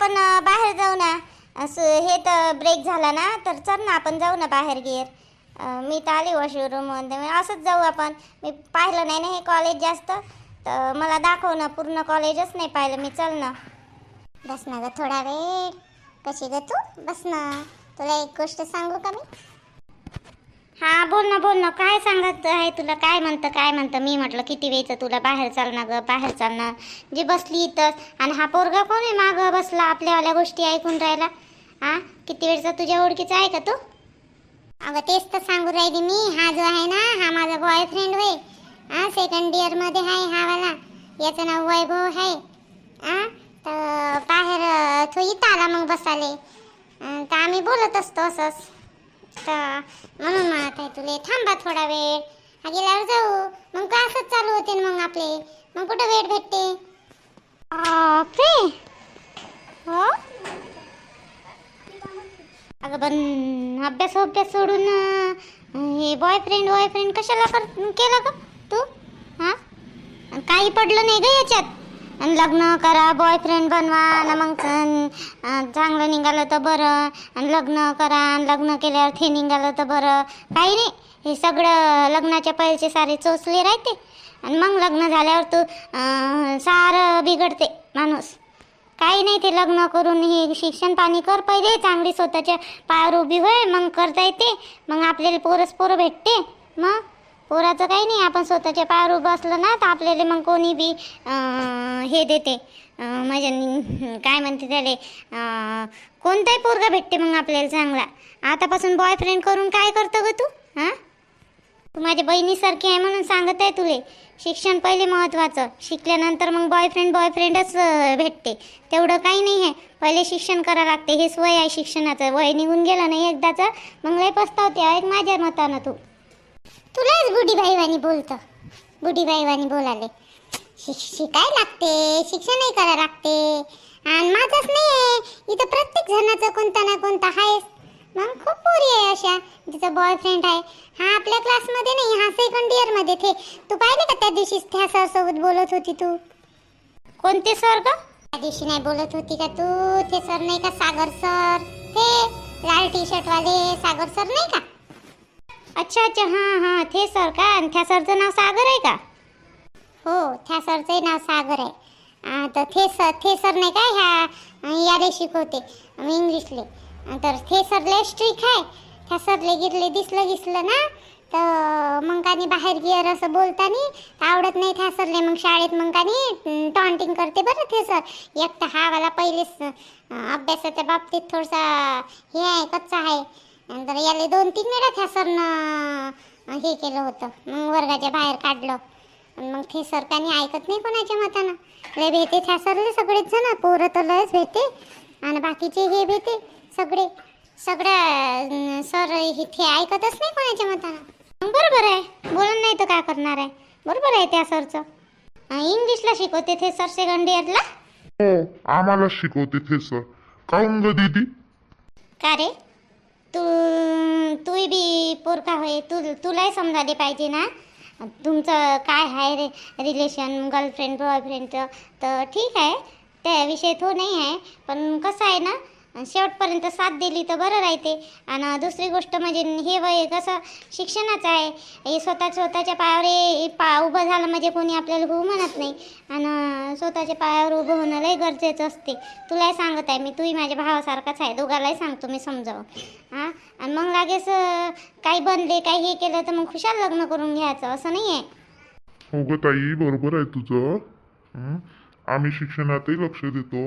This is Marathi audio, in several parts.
आपण बाहेर जाऊ ना. असं हे तर ब्रेक झाला ना तर चल ना आपण जाऊ ना बाहेर गेर मी तर आली वॉशरूममध्ये असंच जाऊ आपण. मी पाहिलं नाही ना हे कॉलेज जास्त. तर मला दाखव ना पूर्ण कॉलेजच नाही पाहिलं मी. चल ना. बस ना ग थोडा वेळ. कशी ग तू? बस ना. तुला एक गोष्ट सांगू का मी? हां बोल ना बोल ना. काय सांगत आहे तुला? काय म्हणतं काय म्हणतं? मी म्हटलं किती वेळचं तुला बाहेर चाल ना ग? बाहेर चाल ना बसली इथं. आणि हा पोरगा कोण आहे मागं बसला आपल्यावाल्या गोष्टी ऐकून राहिला? हां किती वेळचा तुझ्या ओळखीचा आहे का तू? अगं तेच तर सांगू राहिली मी. हा जो आहे ना हा माझा बॉयफ्रेंड होय. हां सेकंड इयरमध्ये आहे हा वाला. याचं नाव वैभव आहे. हां तर बाहेर तो इथं आला मग बसाले तर आम्ही बोलत असतो असंच. तर म्हणून म्हणत आहे तुले थांबा थोडा वेळ. हा गेल्यावर जाऊ. मग का असंच चालू होते ना मग आपले. मग कुठं वेळ भेटते? बापरे. हो? अगं पण अभ्यास अभ्यास सोडून हे बॉयफ्रेंड बॉयफ्रेंड कशाला कर केलं का तू? हां? काही पडलं नाही ग याच्यात? आणि लग्न करा बॉयफ्रेंड बनवा आणि मग चांगलं निघालं तर बरं. आणि लग्न करा आणि लग्न केल्यावर ते निघालं तर बरं. काही नाही हे सगळं लग्नाच्या पहिलेचे सारे चोचले राहते. आणि मग लग्न झाल्यावर तू सारं बिघडते माणूस. काही नाही ते लग्न करून हे शिक्षण पाणी कर पहिले चांगली स्वतःच्या पायावर उभी होय मग करता येते. मग आपल्याला पोरस पोरं भेटते. मग पोराचं काही नाही आपण स्वतःच्या पायावर उभं असलं ना तर आपल्याला मग कोणी बी हे देते. म्हणजे काय म्हणते त्याले कोणताही पोरगा भेटते मग आपल्याला चांगला. आतापासून बॉयफ्रेंड करून काय करतं ग तू? हां? तू माझ्या बहिणीसारखी आहे म्हणून सांगत आहे तुले. शिक्षण पहिले महत्त्वाचं शिकल्यानंतर मग बॉयफ्रेंड बॉयफ्रेंडच भेटते. तेवढं काही नाही आहे. पहिले शिक्षण करावं लागते. हेच वय आहे शिक्षणाचं. वय निघून गेलं नाही एकदाचं मग लय पस्तावते. ऐक माझ्या मतानं तू. तुलाच बुढीबाई वाणी बोलतं. बुढीबाई वाणी बोलाले शिक शिकाय लागते शिक्षणही करा लागते. आणि माझंच नाही इथं प्रत्येक जणाचं कोणता ना कोणता आहेच मग खूप पोरी आहे अशा. तिचा बॉयफ्रेंड आहे. हा आपल्या क्लासमध्ये नाही हा सेकंड इयरमध्ये थे. तू पाहिले का त्या दिवशी त्या सर सोबत बोलत होती तू? कोणते सर का त्या दिवशी नाही बोलत होती का तू? ते सर नाही का सागर सर? ते लाल टी शर्ट वाले सागर सर नाही का? अच्छा अच्छा हां हां थे सर का? आणि त्या सरचं नाव सागर आहे का? हो त्या सरचंही नाव सागर आहे. तर थे सर थे सर नाही का ह्या याले शिकवते इंग्लिशले. तर थे सर लय स्ट्रिक आहे. त्या सरले गिरले दिसलं गिसलं ना? तर मग कानी बाहेर गिअर असं बोलतानी तर आवडत नाही त्या सरले. मग शाळेत मग कानी टॉन्टिंग करते बरं ते सर. एक तर हा वाला पहिलेच अभ्यासाच्या बाबतीत थोडासा हे आहे कच्चा आहे. नंतर याले दोन तीन वेळा त्या सरनं हे केलं होतं. मग वर्गाच्या बाहेर काढलं. आणि मग ते सर काही ऐकत नाही कोणाच्या मतानं. लय भेटे त्या सरले सगळेच जण. पोरं तर लयच भेटे. आणि बाकीचे हे भेटे सगळे. सगळं सर हे ते ऐकतच नाही कोणाच्या मतानं. मग बरोबर आहे. बोलून नाही तर काय करणार आहे? बरोबर आहे त्या सरचं. इंग्लिशला शिकवते ते सर सेकंड इयरला? हो आम्हाला शिकवते ते सर. काऊन ग दीदी? का रे? तू तू बी पोरका होय. तू तुलाही समजाले पाहिजे ना? तुमचं काय आहे रे रिलेशन गर्लफ्रेंड बॉयफ्रेंडचं तर ठीक आहे. त्याविषयी तो नाही आहे. पण कसं आहे ना शेवटपर्यंत साथ दिली तर बरं राहते. आणि दुसरी गोष्ट म्हणजे हे वय कसं शिक्षणाचं आहे. हे स्वतः स्वतःच्या पायावर पा उभं झालं म्हणजे कोणी आपल्याला होऊ म्हणत नाही. आणि स्वतःच्या पायावर उभं होणं लय गरजेचं असते. तुलाही सांगत आहे मी तूही माझ्या भावासारखाच आहे. दोघालाही सांगतो मी समजावून. हां? आणि मग लागेच काही बनले काही हे केलं तर मग खुशाल लग्न करून घ्यायचं असं नाही आहे हो ग ताई बरोबर आहे तुझं. आम्ही शिक्षणातही लक्ष देतो.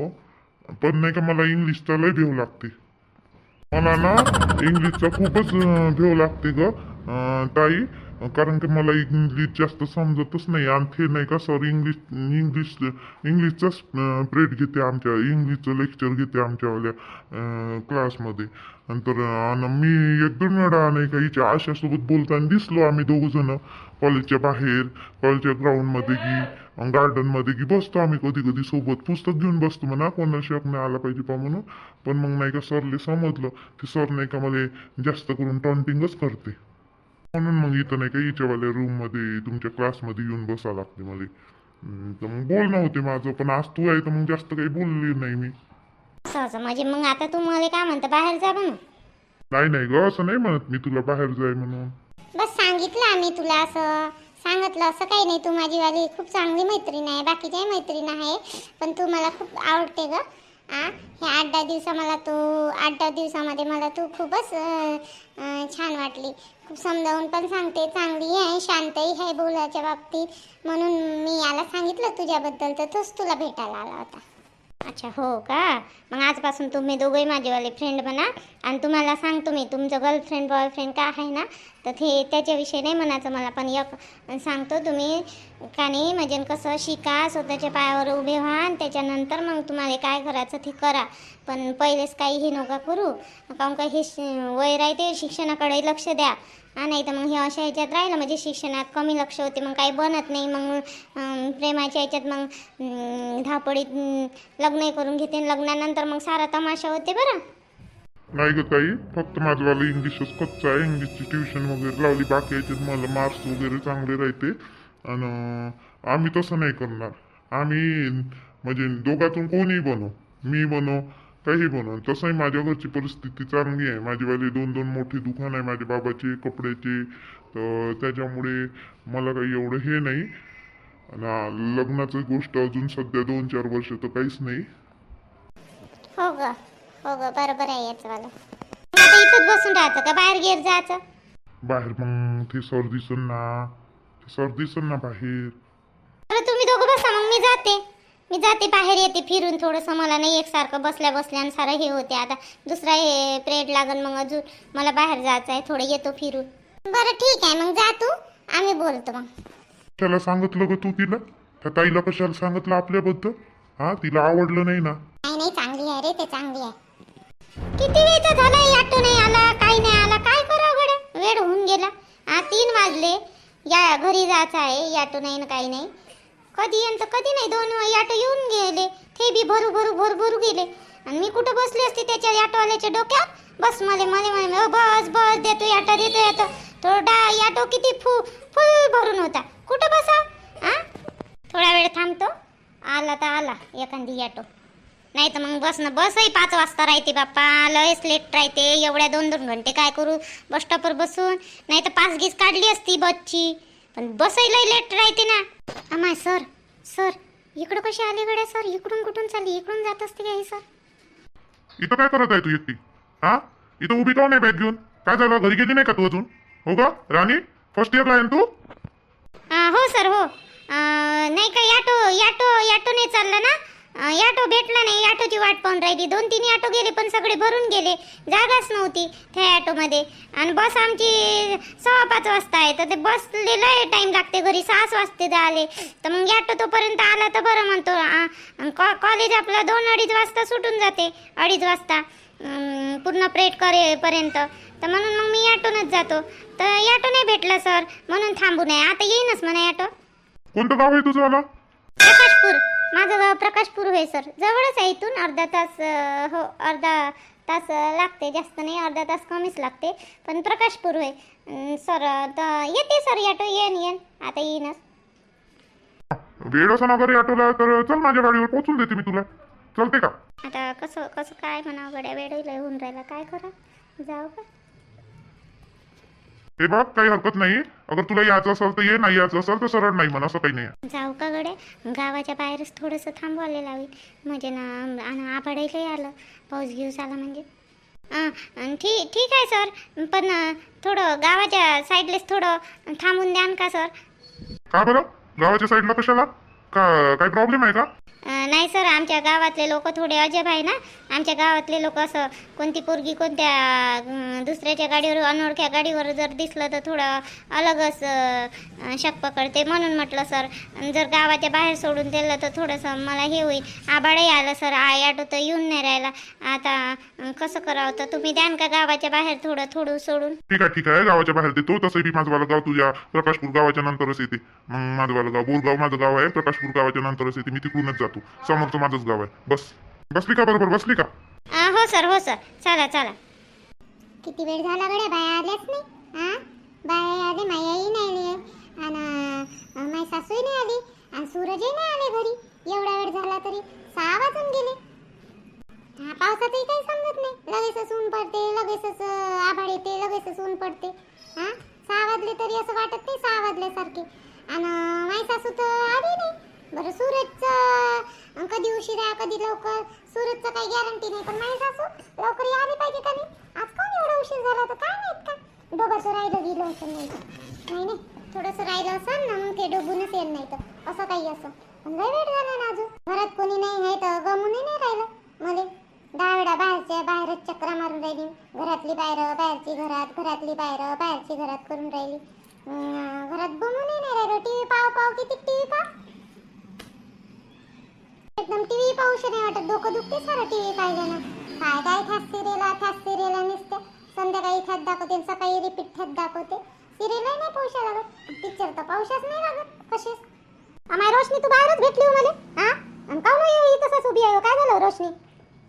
पण नाही का मला इंग्लिशचा लय भेव लागते. मला ना इंग्लिशचा खूपच भेव लागते ग. ताई कारण की मला इंग्लिश जास्त समजतच नाही. आणि ते नाही का सर इंग्लिश इंग्लिश इंग्लिशचाच प्रेड घेते आमच्या इंग्लिशचं लेक्चर घेते आमच्यावाल्या क्लासमध्ये नंतर आणि मी एक दोन वेळा नाही का हिच्या आशासोबत बोलताना दिसलो आम्ही दोघ जण. कॉलेजच्या बाहेर कॉलेजच्या ग्राउंडमध्ये की गार्डनमध्ये की बसतो आम्ही कधी कधी सोबत. पुस्तक घेऊन बसतो म्हणा कोणाला शक नाही आला पाहिजे पा म्हणून. पण मग नाही का सरले समजलं ते सर नाही का मला जास्त करून टॉन्टिंगच करते. म्हणून मग इथं नाही का हिच्यावाल्या रूममध्ये तुमच्या क्लासमध्ये येऊन बसावं लागते मला. तर मग बोलणं होते माझं पण आज तू आहे तर मग जास्त काही बोलले नाही मी. असं असं म्हणजे मग आता तू मला काय म्हणतं बाहेर जा म्हणून? नाही नाही ग असं नाही म्हणत मी तुला बाहेर जाय म्हणून. बस सांगितलं आम्ही तुला असं. सांगितलं असं काही नाही तू माझी वाली खूप चांगली मैत्रीण आहे बाकीच्याही मैत्रीण आहे पण तू मला खूप आवडते ग. आ हे आठ दहा दिवसा मला तू आठ दहा दिवसामध्ये मला तू खूपच छान वाटली. खूप समजावून पण सांगते चांगली आहे शांतही आहे बोलायच्या बाबतीत. म्हणून मी याला सांगितलं तुझ्याबद्दल तर तोच तुला भेटायला आला होता. अच्छा हो का? मग आजपासून तुम्ही दोघंही माझेवाले फ्रेंड बना. आणि तुम्हाला सांगतो मी तुमचं गर्लफ्रेंड बॉयफ्रेंड का आहे ना तर ते त्याच्याविषयी नाही म्हणायचं मला पण एक सांगतो तुम्ही का नाही म्हणजे कसं शिका स्वतःच्या पायावर उभे व्हा आणि त्याच्यानंतर मग तुम्हाला काय करायचं ते करा. पण पहिलेच काही हे नका करू. काहून का हे वय राहते शिक्षणाकडे लक्ष द्या. हा नाही तर मग हे अशा ह्याच्यात राहिलं म्हणजे शिक्षणात कमी लक्ष होते मग काही बनत नाही मग प्रेमाच्या ह्याच्यात मग धापडीत लग्नही करून घेते आणि लग्नानंतर मग सारा तमाशा होते बरं. नाही ग ताई फक्त माझंवालं इंग्लिशच कच्चा आहे. इंग्लिशची ट्युशन वगैरे लावली बाकी याच्यात मला मार्क्स वगैरे चांगले राहते. आणि आम्ही तसं नाही करणार. आम्ही म्हणजे दोघातून कोणीही बनव मी बनव काही बनव तसंही माझ्या घरची परिस्थिती चांगली आहे. माझीवाली दोन दोन मोठी दुकान आहे. माझ्या बाबाचे कपड्याचे. तर त्याच्यामुळे मला काही एवढं हे नाही. आणि लग्नाची गोष्ट अजून सध्या दोन चार वर्ष तर काहीच नाही. हो ग. हो ग. बरोबर आहे याचं वाला. आता इथंच बसून राहायचं का? बाहेर गेर जायचं? बाहेर मग ते सर दिसन ना. ते सर दिसन ना बाहेर अरे तुम्ही दोघं बसा मग मी जाते मी जाते बाहेर येते फिरून थोडंसं मला नाही एकसारखं बसल्या बसल्या सारं हे होते. आता दुसरा हे प्रेड लागन मग अजून. मला बाहेर जायचं आहे थोडं येतो फिरून. बरं ठीक आहे मग जा तू. आम्ही बोलतो मग. त्याला सांगितलं ग तू तिला. त्या ताईला कशाला सांगितलं आपल्याबद्दल? हा तिला आवडलं नाही ना. नाही नाही चांगली आहे रे ते चांगली आहे. किती वेळचा झाला ऑटो नाही आला काही नाही आला काय करावं गड्या? वेळ होऊन गेला. हा तीन वाजले. या घरी जायचं आहे ऑटो नाही ना काही नाही. कधी यांचं कधी नाही. दोन ऑटो येऊन गेले. ते बी भरू भरू भरू भरू गेले. आणि मी कुठं बसली असते त्याच्या ऑटोवाल्याच्या डोक्यात बस मले मले मले बस बस देतो ऑटो देतो ऑटो थोडा ऑटो किती फु फुल भरून होता. कुठं बसा? हा थोडा वेळ थांबतो. आला तर आला एखादी ऑटो नाही तर मग बस ना बसही पाच वाजता राहते बाप्पा. लयच लेट राहते. एवढ्या दोन दोन घंटे काय करू? बस स्टॉपवर बसून. नाही तर पाच गीस काढली असती बसची. पण बसही लय लेट राहते ना. अमाय सर सर इकडं कशी आली गड्या सर? इकडून कुठून चालली? इकडून जात असते का ही सर? इथं काय करत आहे तू एकटी? हा? इथं उभी का नाही बॅग घेऊन? काय झालं? घरी गेली नाही का तू अजून? हो का राणी? फर्स्ट इयरला आहे ना तू? आ, हो सर हो. आ, नाही का याटो याटो याटो नाही चालला ना? याटो भेटला नाही याटोची वाट पाहून राहिली. दोन तीन याटो गेले पण सगळे भरून गेले. जागाच नव्हती त्या ऑटोमध्ये. आणि बस आमची सव्वा पाच वाजता आहे तर ते बसलेला टाईम लागते घरी. सहाच वाजते ते आले. तर मग याटो तोपर्यंत आला तर बरं म्हणतो कॉ- कॉलेज आपला दोन अडीच वाजता सुटून जाते. अडीच वाजता. पूर्ण प्रेट करेपर्यंत. तर म्हणून मग मी ऑटोनच जातो. तर ऑटो नाही भेटला सर. म्हणून थांबू नये. आता येईनच म्हणा ऑटो. कोणतं गाव आहे तुझं प्रकाशपूर. माझं गाव प्रकाशपूर होय सर. जवळच आहे इथून. अर्धा तास हो अर्धा तास लागते. जास्त नाही अर्धा तास कमीच लागते. पण प्रकाशपूर होय. अं, सर तर येते सर ऑटो येईन येईन आता येईनच. वेळ असं ऑटोला तर चल माझ्या गाडीवर पोहोचून देते मी तुला. चलते का? आता कसं कसं काय म्हणावं गड्या? वेळ होऊन राहिला. काय करा? जाऊ का? हे बघ काही हरकत नाही. अगर तुला यायचं असेल तर ये नाही यायचं असेल तर सरळ नाही म्हणा असं काही नाही. जाऊ का गड्या? गावाच्या बाहेरच थोडंसं थांबवायला लावी. म्हणजे ना आणि आभाडायलाही आलं. पाऊस घेऊस आला म्हणजे. ठीक ठीक आहे सर. पण थोडं गावाच्या साईडलेच थोडं थांबून द्यान का सर? का बरं? गावाच्या साईडला कशाला? का काही प्रॉब्लेम आहे का? नाही सर. आमच्या गावातले लोक थोडे अजब आहे ना. आमच्या गावातले लोक असं कोणती पोरगी कोणत्या दुसऱ्याच्या गाडीवर अनोळख्या गाडीवर जर दिसलं तर थोडं अलगच शक पकडते. म्हणून म्हटलं सर जर गावाच्या बाहेर सोडून दिलं तर थोडंसं मला हे होईल. आबाळही आलं सर. आय ऑटो तर येऊन नाही राहिला. आता कसं करावं? तर तुम्ही द्यान का गावाच्या बाहेर थोडं थोडं सोडून? ठीक आहे ठीक आहे. गावाच्या बाहेर देतो. तसं बी माझं वाला गाव तुझ्या प्रकाशपूर गावाच्या नंतरच येते. मग माझं वाला गाव बोरगाव माझं गाव आहे. प्रकाशपूर गावाच्या नंतरच येते. मी तिकडूनच जातो. समोरचं माझंच गाव आहे. बस. बसली का बरोबर? बसली का? आ, हो सर हो सर. चला चला. किती वेळ झाला गड्या? बाया आल्याच नाही? हा बाया आले मायाही नाही आली. आणि माय सासूही नाही आली. आणि सूरजही नाही आले घरी. एवढा वेळ झाला तरी सहा वाजून गेले. हा, पावसाचंही काही समजत नाही. लगेचच ऊन पडते लगेचच अं, आभाळ येते लगेचच ऊन पडते. हा? सहा वाजले तरी असं वाटत नाही सहा वाजल्यासारखे. आणि माय सासू तर आली नाही. बरं सूरजचं कधी उशिरा कधी लवकर. सूरजचं काही गॅरंटी नाही. पण माई सासू लवकर आली पाहिजे का नाही? आज कोण एवढा उशीर झाला तर काय माहीत का? डोबाचं राहिलं गेलं असं नाही नाही नाही थोडंसं राहिलं असं ना मग ते डोबूनच येत नाही तर. असं काही असं. पण लय वेळ झाला ना अजून. घरात कोणी नाही आहे तर गमूनही नाही राहिलं. मले दहा वेळा बाहेरच्या बाहेरच चक्रा मारून राहिली. घरातली बाहेर बाहेरची घरात घरातली बाहेर बाहेरची घरात करून राहिली. घरात बमूनही नाही राहिलं. टीव्ही पाव पाव किती टीव्ही पाव एकदम नाही वाटत. डोकं दुखते सारं टीव्ही पाहिजे ना काय काय खास सिरियल खास सिरियल नसते. संध्याकाळी खात दाखवते सकाळी रिपीट खात दाखवते. सिरियल नाही पावशा लागत. पिक्चर तर पावशाच नाही लागत. कशीच अमाय रोशनी तू बाहेरच भेटली हो मला. हा? आणि का नाही इथं तसंच उभी आहे हो? काय झालं हो रोशनी?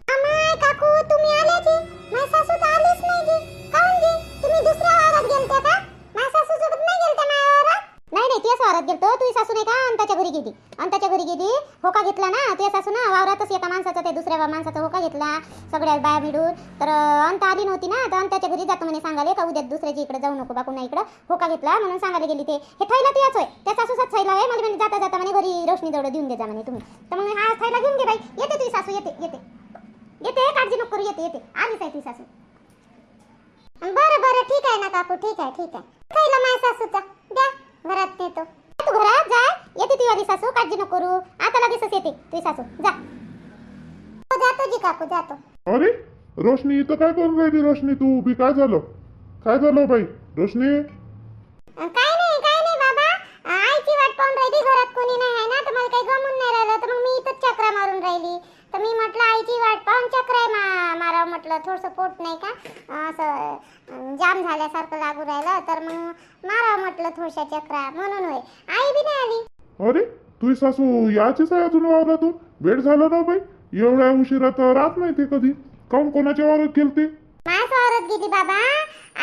अमाय काकू तुम्ही आल्या जी माझी सासू तर आलीच नाही जी काऊन जी तुम्ही दुसऱ्या वावरात गेलते का माझ्या सासू सोबत नाही गेलते माझ्या वावरात नाही तुझ्या वावरात गेलतो तुझी सासू नाही का अंताच्या घरी गेली. अंताच्या घरी गेली होका घेतला ना तुझ्या सासू ना वावरातच एका माणसाचा ते दुसऱ्या माणसाचा होका घेतला सगळ्या बाया मिळून. तर अंत आली नव्हती ना तर अंताच्या घरी जातो म्हणे सांगाले का उद्या दुसऱ्याच्या इकडे जाऊ नको बा पुन्हा इकडं. होका घेतला म्हणून सांगायला गेली ते हे थैला तुझ्याच होय त्या सासूचाच थैला आहे मला म्हणजे जाता जाता म्हणे घरी रोशनी जवळ देऊन दे जा म्हणे तुम्ही. तर मग हा थैला घेऊन घे बाई येते तुझी सासू येते येते. येते काळजी नको करू येते येते. आलीच आहे तुझी सासू. बरं बरं ठीक आहे ना काकू ठीक आहे ठीक आहे. थैला माझ्या सासूचा द्या. घरात नेतो. तू घरात जा येते ती वाली सासू काळजी नको करू. आता लगेचच येते तुझी सासू जा. हो, जातो जी काकू जातो. अरे रोशनी इथं काय करून राहिली रोशनी तू? उभी काय झालं? काय झालं बाई? रोशनी? अं, काय नाही काय नाही बाबा. अं, आईची वाट पाहून राहिली घरात कोणी नाही आहे ना तर मला काही गमून नाही राहिलं. तर मग मी इथंच चक्रा मारून राहिली. तर मी म्हटलं आईची वाट पाहून चक्र मा मारावं म्हटलं. थोडंसं पोट नाही का? झाल्यासारखं लागू राहिलं तर मग मारावं म्हटलं थोडशा चक्रा. म्हणून होय आई बी नाही आली. अरे तुझी सासू याचीच आहे अजून वावरातून? वेळ झाला ना बाई? एवढ्या उशिरा तर राहत नाही ते कधी. काऊन कोणाच्या वावरात गेलते माझ्या वावरात गेली बाबा.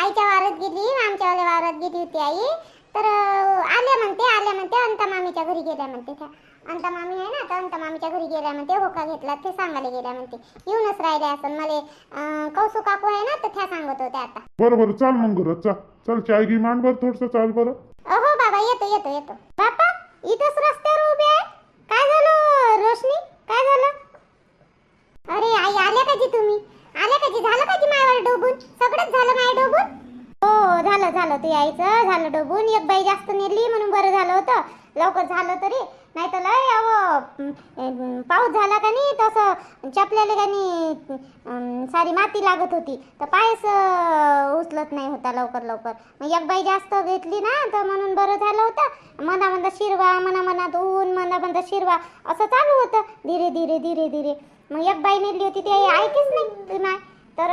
आईच्या वावरात गेली आमच्या वाल्या वावरात गेली होती आई. तर अं, आल्या म्हणते आल्या म्हणते अंता मामीच्या घरी गेल्या म्हणते त्या. अंता मामी आहे ना तर अंता मामीच्या घरी गेल्या म्हणते होका घेतला ते सांगायला गेल्या म्हणते. येऊनच राहिले असं मला कौसू काकू आहे ना तर त्या सांगत होत्या आता. बरं बरं चाल मग घरात चाल चल चाय घे मांड बरं थोडस चाल बरं. हो बाबा येतो येतो येतो. बापा इथंच रस्त्यावर उभे आहे? काय झालं रोशनी? काय झालं? अरे आई आल्या का जी तुम्ही? आल्या का जी? झालं का जी मायावर डोबून? सगळंच झालं माय डोबून? हो झालं झालं ते यायचं झालं डोबून. एक बाई जास्त नेली म्हणून बरं झालं होतं. लवकर झालं तरी. नाही तर लय अहो पाऊस झाला का नाही तसं चपल्याला का नाही सारी माती लागत होती. तर पायच उचलत नाही होता लवकर लवकर. मग एक बाई जास्त घेतली ना तर म्हणून बरं झालं होतं. मना म्हणता शिरवा मना मनात ऊन मना म्हणता शिरवा असं चालू होतं. धीरे धीरे धीरे धीरे. मग एक बाई नेली होती ती ऐकीच नाही नाही. माय तर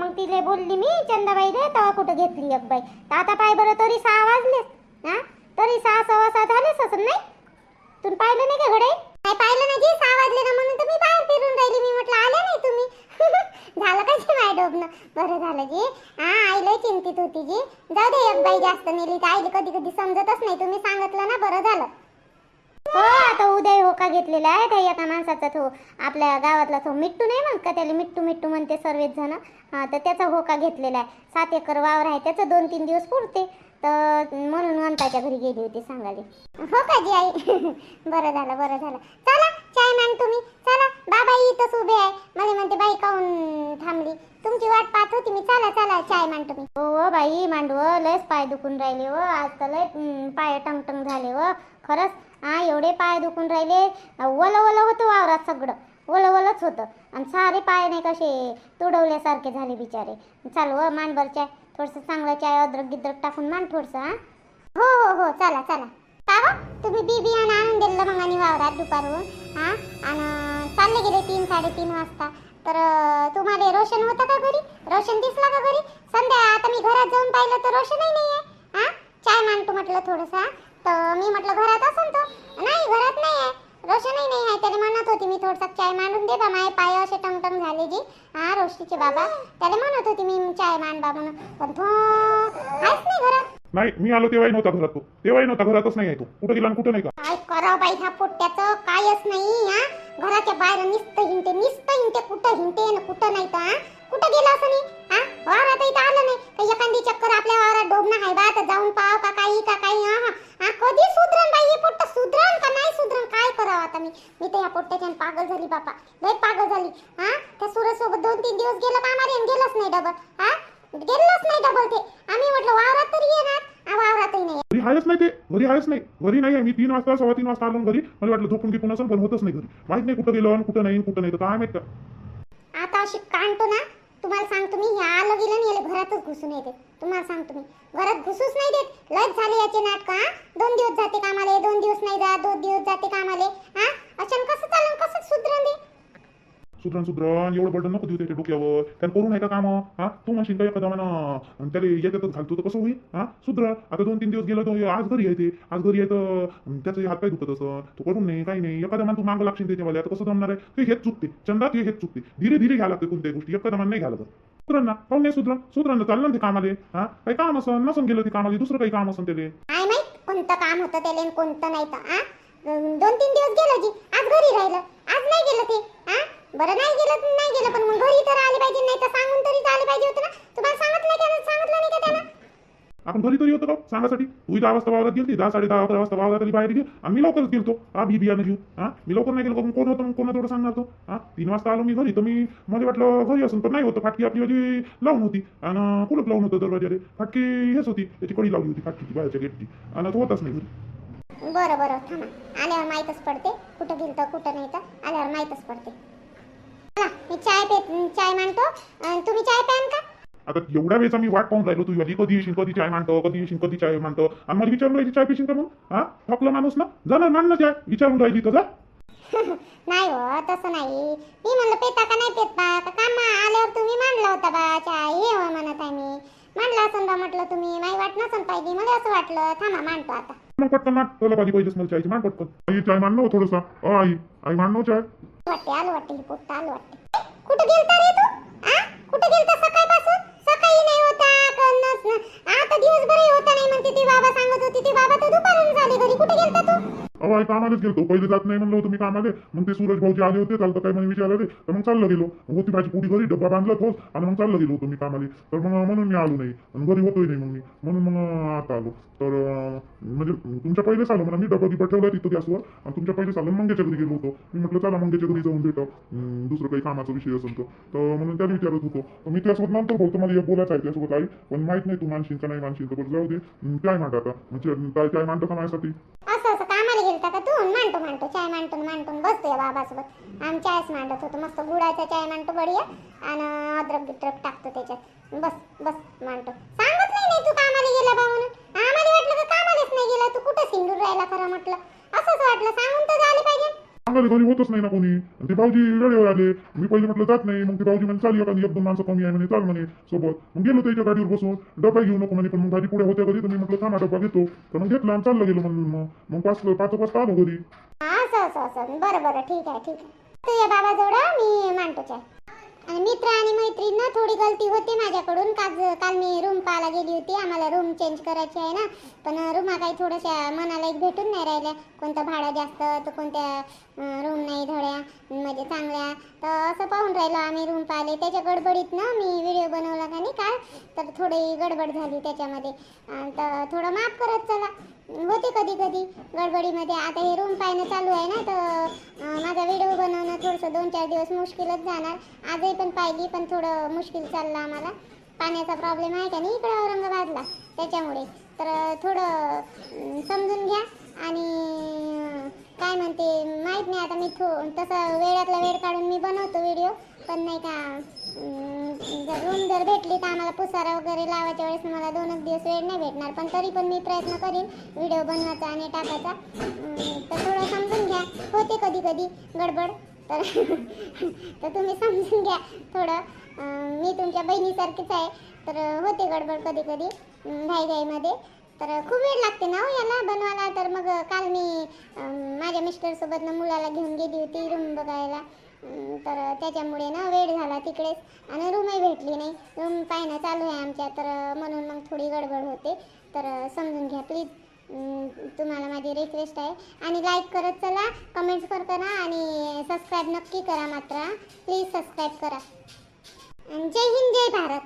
मग तिले बोलली मी चंदाबाई रे तेव्हा कुठं घेतली एक बाई? तर आता पाय बरं तरी सहा वाजले. हा? तरी सहा सव्वा सहा झालेच असं नाही? तुम्ही पाहिलं नाही का घडे? काय पाहिलं नाही? सहा वाजले ना म्हणून तर मी बाहेर फिरून राहिली. मी म्हटलं आले नाही तुम्ही? झालं का माय डोबणं? बरं झालं जी. हा लय चिंतित होती जी. जाऊ दे एक बाई जास्त नेली तर आईला कधी कधी समजतच नाही. तुम्ही सांगितलं ना बरं झालं. हो आता उद्या होका घेतलेला आहे त्या एका माणसाचा तो. आपल्या गावातला तो मिट्टू नाही म्हणत का त्याला? मिट्टू मिट्टू म्हणते सर्वच जण. हा तर त्याचा होका घेतलेला आहे. सात एकर वावर आहे त्याचं दोन तीन दिवस पुरते. तर म्हणून वंताच्या घरी गेली होती सांगायला. हो का जी आई? बरं झालं बरं झालं. चला चाय मॅम तुम्ही. चला बाबा इथंच उभे आहे. मला म्हणते बाई काऊन थांबली? तुमची वाट पाहत होती मी. चला चला चाय मान तुम्ही. हो हो बाई मांडव लयच पाय दुखून राहिले व. आज तर लय पाय टंगटंग झाले व. खरंच हा एवढे पाय दुखून राहिले. ओलं ओलं होतं वावरात सगळं. ओलं ओलंच होतं. आणि सारे पाय नाही कसे तुडवल्यासारखे झाले बिचारे. चाल व मान चाय. थोडंसं चांगलं चाय अद्रक गिद्रक टाकून मान थोडंसं हा? हो हो हो चला चला. का हो? तुम्ही बी बियाणं आणून दिलं मग आणि वावरात दुपारून हा? आणि चालले गेले तीन साडेतीन वाजता. तर तुम्हाला रोशन होतं का घरी? रोशन दिसला का घरी? संध्या आता मी घरात जाऊन पाहिलं तर रोशनही नाही आहे हा? चाय मांडतो म्हटलं थोडंसं तर मी म्हटलं घरात असेल तो. नाही घरात नाही आहे रोशनही नाही आहे त्याला म्हणत होती मी थोडसा चाय मांडून दे बा माझे पाय असे टमटम झाले जी. हा रोशनीचे बाबा. त्याला म्हणत होती मी चाय मांड बा म्हणून. पण तो आहेच नाही घरात. नाही मी आलो तेव्हाही नव्हता घरात तो. तेव्हाही नव्हता घरातच नाही आहे तो. कुठं गेला आणि कुठं नाही का? काय करावं बाई ह्या पोट्याचं कायच नाही हा? घराच्या बाहेर निस्त हिंडते निस्त हिंडते कुठं हिंडते न हा? कुठं गेलं असं नाही हा? वावरात इथं आलं नाही काही एखादी चक्कर आपल्या वावरात डोबणं आहे बा तर जाऊन पाव का काही का काही हा हा हा कधी सुधरण बाई हे पोट्ट सुधरण का नाही सुधरण काय करावं आता मी मी तर या पोट्ट्याच्या पागल झाली बापा लय पागल झाली हा त्या सूरज सोबत दोन तीन दिवस गेलं कामाला आणि गेलंच नाही डबल हा गेलंच नाही डबल ते आम्ही म्हटलं वावरात तरी येणार हा, वावरातही नाही घरी आहेच नाही नाही. घरी नाही आहे. मी तीन वाजता सव्वा तीन वाजता आलो घरी. मला वाटलं झोपून गिपून असेल पण होतच नाही घरी. माहीत नाही कुठं गेलो आणि कुठं नाही कुठं नाही. तर काय माहीत का? आता अशी कांडतो ना तुम्हाला सांगतो मी या आलं गेलं नाही याला घरातच घुसून येते. तुम्हाला सांगतो मी. घरात घुसूच नाही देत. लयच झाले याचे नाटक दोन दिवस जाते कामाले. दोन दिवस नाही जात दोन दिवस जाते कामाले हा अचान कसं चालन कसं सुधरण दे सुधरण सुधरण एवढं बर्डन नको देऊ त्याच्या डोक्यावर. त्यानं करून आहे का काम? हा? तू म्हणशील का एखादा म्हणा? त्याला याच्यातच घालतो तर कसं होईल? हा? सुधर. आता दोन तीन दिवस गेलो तो आज घरी आहे ते. आज घरी आहे तर हात पाय दुखत असं. तो करून नाही काही नाही एखादा मान तू मागं लागशील त्याच्यावाले. आता कसं जमणार आहे? ते हेच चुकते. चंदा ते हेच चुकते. धीरे धीरे घ्यायला लागते कोणत्याही गोष्टी. एखादा मान नाही घ्यायला लागत. सुधरण काऊन नाही सुधरण सुधरण चाललं ना ते कामाले. हा? काही काम असं नसून गेलं ते कामाले. दुसरं काही काम असं त्याले. काय माहीत कोणतं काम होतं त्याला कोणतं नाही तर दोन तीन दिवस गेलं जी. आज घरी राहिलं. आज नाही गेलं ते. हा? बरं नाही गेलं नाही गेलं पण मग घरी तर आले पाहिजे नाही तर सांगून तरी आले पाहिजे होतं ना. तुम्हाला सांगितलं नाही? त्यानं सांगितलं नाही का त्यानं? आपण घरी तरी होतो का? सांगासाठी. तू दहा वाजता वावरात गेली दहा साडे दहा अकरा वाजता वावरात आली बाहेर गेली. आम्ही लवकरच गेलतो. हा बी बियाणं घेऊ हा? मी लवकर नाही गेलो मग कोण होतं? मग कोणा थोडं सांगणार तो? हा? तीन वाजता आलो मी घरी तर मी मला वाटलं घरी असून पण नाही होतं. फाटकी आपली माझी लावून होती. आणि कुलप लावून होतं दरवाजाले फाटकी हेच होती. त्याची कडी लावली होती फाटकीची बाहेरच्या गेटची. आणि तो होताच नाही घरी. बरं बरं थांबा. आल्यावर माहीतच पडते. कुठं गेलं तर कुठं नाही तर. आल्यावर माहीतच पडते. चला मी चाय पे चाय मांडतो. तुम्ही चाय प्यान का? आता एवढ्या वेळेचा मी वाट पाहून राहिलो तू आधी. कधी येशील कधी चाय मांडतो कधी येशील कधी चाय मांडतो. आणि मला विचारून राहिली चाय पिशील का मग? हा? थकला माणूस ना? जा ना मांड ना चाय. विचारून राहिली तर जा. नाही हो तसं नाही. मी म्हणलं पेता का नाही पेत का काम आल्यावर तुम्ही मांडला होता बा चाय. हे हो म्हणत आहे मी. मांडला असन बा म्हटलं तुम्ही. माही वाट नसन पाहिजे मला असं वाटलं. थांबा मांडतो आता. मग पटकन मान तुला पाहिजे पहिलेच मला चायची मान पटकन. आई चाय मान ना हो थोडंसं. अ आई आई मान ना हो चाय. वाटते आलं वाटते ही पोट्ट आलं वाटते कुठं गेलता रे तू? आ? कुठं गेलता सकाळपासून? सकाळी नाही होता का आता दिवसभरही होता नाही म्हणते ती बाबा सांगत होती ती बाबा तर दुपारून झाले घरी. कुठे गेलता तू? अहो कामालाच गेलो पहिले जात नाही म्हणलं होतं मी कामाले. मग ते सूरज भाऊजी आले होते चालतं काय म्हणे विचारले तर मग चाललं गेलो. होती माझी पुढी घरी डब्बा बांधला तोच. आणि मग चाललं गेलो होतो मी कामाले. तर मग म्हणून मी आलो नाही. आणि घरी होतोय नाही मग मी. म्हणून मग आता आलो. तर म्हणजे तुमच्या पहिलेच आलो म्हणा. मी डब्बा गिब्बा ठेवला तिथं गॅसवर आणि तुमच्या पहिलेच आलो मंगेच्या घरी गेलो होतो. मी म्हटलं चला मंगेच्या घरी जाऊन भेटाव दुसरं काही कामाचा विषय असेल तर. म्हणून त्याला विचारत होतो. मी त्यासोबत नंतर बोलतो मला एक बोलायचं आहे त्यासोबत आई. पण माहीत नाही तू मानशील का नाही मानशील तर जाऊ दे. काय म्हणता आता? म्हणजे काय काय मांडतो का माझ्यासाठी? का तू मांडतो मांडतो चाय मांडतो मांडतो बसतो या बाबासोबत. आम्ही चायच मांडत होतो. मस्त गुळाचा चाय मांडतो बढिया. आणि अद्रक बिद्रक टाकतो त्याच्यात. बस बस मांडतो. सांगितलं नाही तू कामाला गेला बा म्हणून. आम्हाला वाटलं का कामालाच नाही गेला. तू कुठं सिंदूर राहिला खरं म्हटलं. असंच वाटलं. सांगून तर झाले पाहिजे. आम्हाला घरी होतच नाही ना कोणी. आणि ते भाऊजी वेळेवर आले. मी पहिले म्हटलं जात नाही. मग ते भाऊजी म्हणे चालू एखादी एक दोन माणसं कमी आहे म्हणे चाल म्हणे सोबत. मग गेलो त्याच्या गाडीवर बसून. डबा घेऊ नको म्हणे पण मग भाजी पुढे होत्या घरी. तर मी म्हटलं थांबा डबा घेतो. तर मग घेतला आणि चाललं गेलो म्हणून मग. मग पाच पाच वाजता आलो घरी. बरं बरं. ठीक आहे ठीक आहे. तुझ्या बाबा जोडा मी मांडतो आणि मित्र आणि मैत्रीण थोडी गलती होती माझ्याकडून. काल काल मी रूम पाहायला गेली होती. आम्हाला रूम चेंज करायची आहे ना. पण रूमा काही थोड्याशा मनाला एक भेटून नाही राहिल्या. कोणतं भाडं जास्त तर कोणत्या रूम नाही धड्या म्हणजे चांगल्या. तर असं पाहून राहिलो आम्ही रूम पाहिले. त्याच्या गडबडीत ना मी व्हिडिओ बनवला का नाही काय तर थोडी गडबड झाली त्याच्यामध्ये. तर थोडं माफ करत चला. होते कधी कधी गडबडीमध्ये. आता हे रूम पाहणं चालू आहे ना तर माझा व्हिडिओ बनवणं थोडंसं दोन चार दिवस मुश्किलच जाणार. आजही पण पाहिली पण थोडं मुश्किल चाललं आम्हाला. पाण्याचा प्रॉब्लेम आहे का नाही इकडं औरंगाबादला? त्याच्यामुळे. तर थोडं समजून घ्या आणि काय म्हणते माहीत नाही आता मी थो तसं वेळातला वेळ काढून मी बनवतो व्हिडिओ पण नाही का जर रूम जर भेटली तर आम्हाला पुसारा वगैरे लावायच्या वेळेस मला दोनच दिवस वेळ नाही भेटणार पण तरी पण मी प्रयत्न करीन व्हिडिओ बनवायचा आणि टाकायचा. तर थोडं समजून घ्या. होते कधी कधी गडबड तर तर तुम्ही समजून घ्या थोडं. मी तुमच्या बहिणीसारखीच आहे तर होते गडबड कधी कधी घाईघाईमध्ये. तर खूप वेळ लागते ना हो याला बनवायला. तर मग काल मी माझ्या मिस्टरसोबत मुलाला घेऊन गेली होती रूम बघायला. तर त्याच्यामुळे ना वेळ झाला तिकडेच. आणि रूमही भेटली नाही. रूम पाहिणं चालू आहे आमच्या. तर म्हणून मग थोडी गडबड होते. तर समजून घ्या प्लीज तुम्हाला माझी रिक्वेस्ट आहे. आणि लाईक करत चला कमेंट्स कर करा आणि सबस्क्राईब नक्की करा मात्र. प्लीज सबस्क्राईब करा. जय हिंद जय भारत.